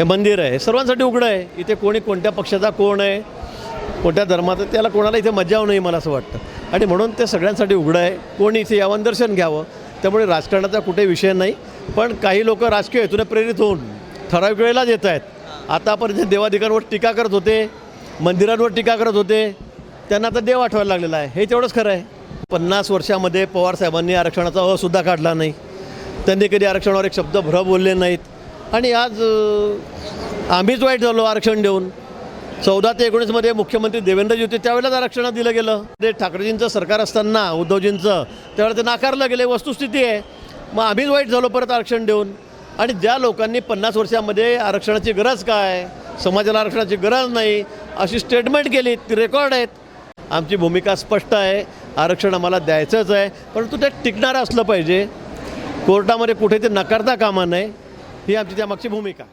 हे मंदिर आहे. सर्वांसाठी उघडं आहे. इथे कोणी कोणत्या पक्षाचा कोण आहे कोणत्या धर्माचा त्याला कोणाला इथे मजा नाही मला असं वाटतं. आणि म्हणून ते सगळ्यांसाठी उघडं आहे. कोणी इथे यावं दर्शन घ्यावं त्यामुळे राजकारणाचा कुठे विषय नाही. पण काही लोक राजकीय हेतूने प्रेरित होऊन ठराविक वेळेलाच येत आहेत. आतापर्यंत देवाधिकांवर टीका करत होते मंदिरांवर टीका करत होते त्यांना आता देव आठवायला लागलेला आहे. हे तेवढंच खरं आहे. पन्नास वर्षामध्ये पवार साहेबांनी आरक्षणाचा अ सुद्धा काढला नाही. त्यांनी कधी आरक्षणावर एक शब्द भर बोलले नाहीत. आणि आज आम्हीच वाईट झालो आरक्षण देऊन. चौदा ते एकोणीसमध्ये मुख्यमंत्री देवेंद्रजी होते त्यावेळेलाच आरक्षणात दिलं गेलं. ते ठाकरेजींचं सरकार असताना उद्धवजींचं त्यावेळेला ते नाकारलं गेलं वस्तुस्थिती आहे. मग आम्हीच वाईट झालो परत आरक्षण देऊन. आणि ज्या लोकांनी पन्नास वर्षामध्ये आरक्षणाची गरज काय समाजाला आरक्षणाची गरज नाही अशी स्टेटमेंट केली ती रेकॉर्ड आहेत. आमची भूमिका स्पष्ट आहे आरक्षण आम्हाला द्यायचंच आहे. परंतु ते टिकणारं असलं पाहिजे. कोर्टामध्ये कुठे ते नकारता कामा नये. ही आमची त्यामागची भूमिका.